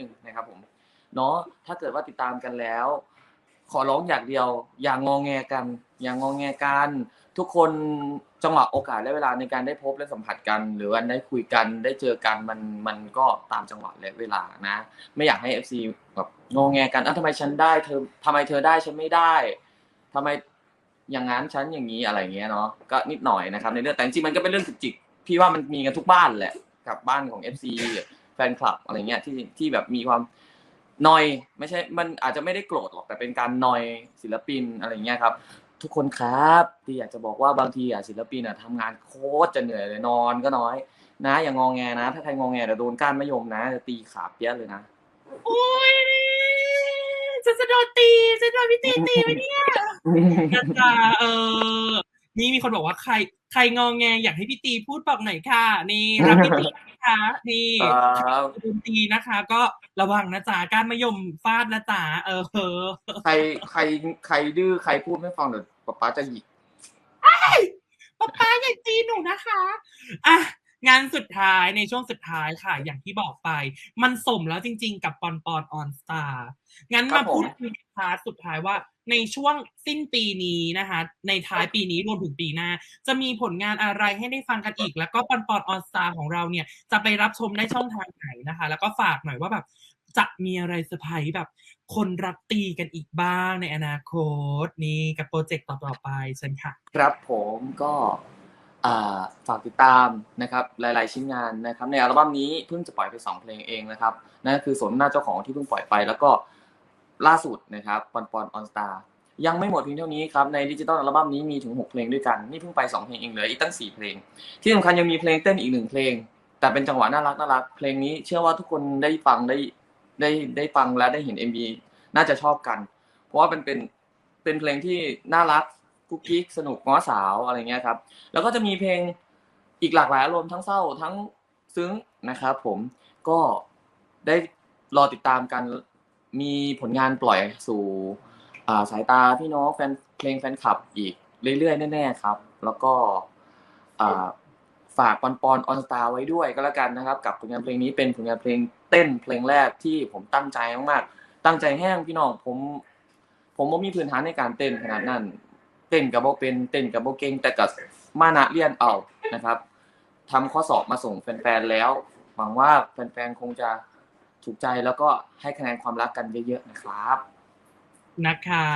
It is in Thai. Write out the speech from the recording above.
นึงนะครับผมเนาะถ้าเกิดว่าติดตามกันแล้ว ขอร้องอย่างเดียว อย่างงองแงกัน อย่างงองแงกัน ทุกคนจังหวะโอกาสและเวลาในการได้พบและสัมผัสกัน หรือว่าได้คุยกันได้เจอกันมันมันก็ตามจังหวะและเวลานะ ไม่อยากให้ FC แบบงองแงกันอะทำไมฉันได้เธอทำไมเธอได้ฉันไม่ได้ทำไมอย่างนั้นฉันอย่างนี้อะไรเงี้ยเนาะก็นิดหน่อยนะครับในเรื่องแต่จริงมันก็เป็นเรื่องจุกจิกพี่ว่ามันมีกันทุกบ้านแหละกับบ้านของ FC ฟนคลับอะไรเงี้ยที่ที่แบบมีความนอยไม่ใช่ มันอาจจะไม่ได้โกรธหรอกแต่เป็นการนอยศิลปินอะไรเงี้ยครับ ทุกคนครับที่อยากจะบอกว่าบางทีอะศิลปินอะทำงานโคตรจะเหนื่อยเลยนอนก็น้อย นะ อย่างงองแงนะ ถ้าใครงองแงเดี๋ยวโดนก้านมะยมนะจะตีขาเปี้ยเลยนะโอ้ยฉันจะโดนตีฉันโดนพี่ตีตีไหมเนี่ยนะจ๊ะเออ นี่มีคนบอกว่าใคร ใครงองแงอยากให้พี่ตีพูดบอกหน่อยค่ะ นี่รับพี่ตีนะคะนี่ครับโดนตีนะคะ ก็ระวังนะจ๊ะก้านมะยมฟาดนะจ๊ะเออใครใครใครดื้อใครพูดไม่ฟังเดี๋ยวป๊าป๊าจะหยิกป๊าป๊าอย่าตีหนูนะคะอะ งานสุดท้ายในช่วงสุดท้ายค่ะ อย่างที่บอกไป มันสมแล้วจริง ๆ กับปอนปอนออนสตาร์งั้นมาพูดคุยพาร์ทสุดท้ายว่าในช่วงสิ้นปีนี้นะคะ ในท้ายปีนี้รวมถึงปีหน้า จะมีผลงานอะไรให้ได้ฟังกันอีก แล้วก็ปอนปอนออนสตาร์ของเราเนี่ย จะไปรับชมได้ช่องทางไหนนะคะ แล้วก็ฝากหน่อยว่าแบบจะมีอะไรเซอร์ไพรส์แบบ คนรักตีกันอีกบ้างในอนาคต นี่กับโปรเจกต์ต่อๆไปเชิญค่ะ ครับผมก็ ฝากติดตามนะครับหลาย ๆ ชิ้นงานนะครับ ในอัลบั้มนี้เพิ่งจะปล่อยไปสองเพลงเองนะครับนั่นคือสมหน้าเจ้าของที่เพิ่งปล่อยไป แล้วก็ล่าสุดนะครับปอนปอนออนสตาร์ยังไม่หมดเพียงเท่านี้ครับในดิจิตอลอัลบั้มนี้มีถึง 6 เพลงด้วยกัน นี่เพิ่งไป 2 เพลงเองเหลืออีกตั้ง 4 เพลง ที่สำคัญยังมีเพลงเต้นอีกหนึ่งเพลง แต่เป็นจังหวะน่ารักน่ารักเพลงนี้เชื่อว่าทุกคนได้ฟังได้ได้ได้ฟังและได้เห็น MV น่าจะชอบกัน เพราะว่าเป็นเป็นเป็นเพลงที่น่ารัก กุ๊กกิ๊กสนุกง้อสาวอะไรเงี้ยครับ แล้วก็จะมีเพลงอีกหลากหลายอารมณ์ทั้งเศร้าทั้งซึ้งนะครับผมก็ได้รอติดตามกันมีผลงานปล่อยสู่สายตาพี่น้องแฟนเพลงแฟนคลับอีกเรื่อยๆแน่ๆครับ แล้วก็ฝากปอนปอนออนสตาร์ไว้ด้วยก็แล้วกันนะครับ กับผลงานเพลงนี้เป็นผลงานเพลงเต้นเพลงแรกที่ผมตั้งใจมากๆตั้งใจแห้งพี่น้องผม ผมบ่มีพื้นฐานในการเต้นขนาดนั้น เต้นกับโบเป็นเต้นกับโบเก่งแต่กับมานะเรียนเอานะครับทำข้อสอบมาส่งแฟนๆแล้วหวังว่าแฟนๆคงจะถูกใจแล้วก็ให้คะแนนความรักกันเยอะๆนะครับ นะคะ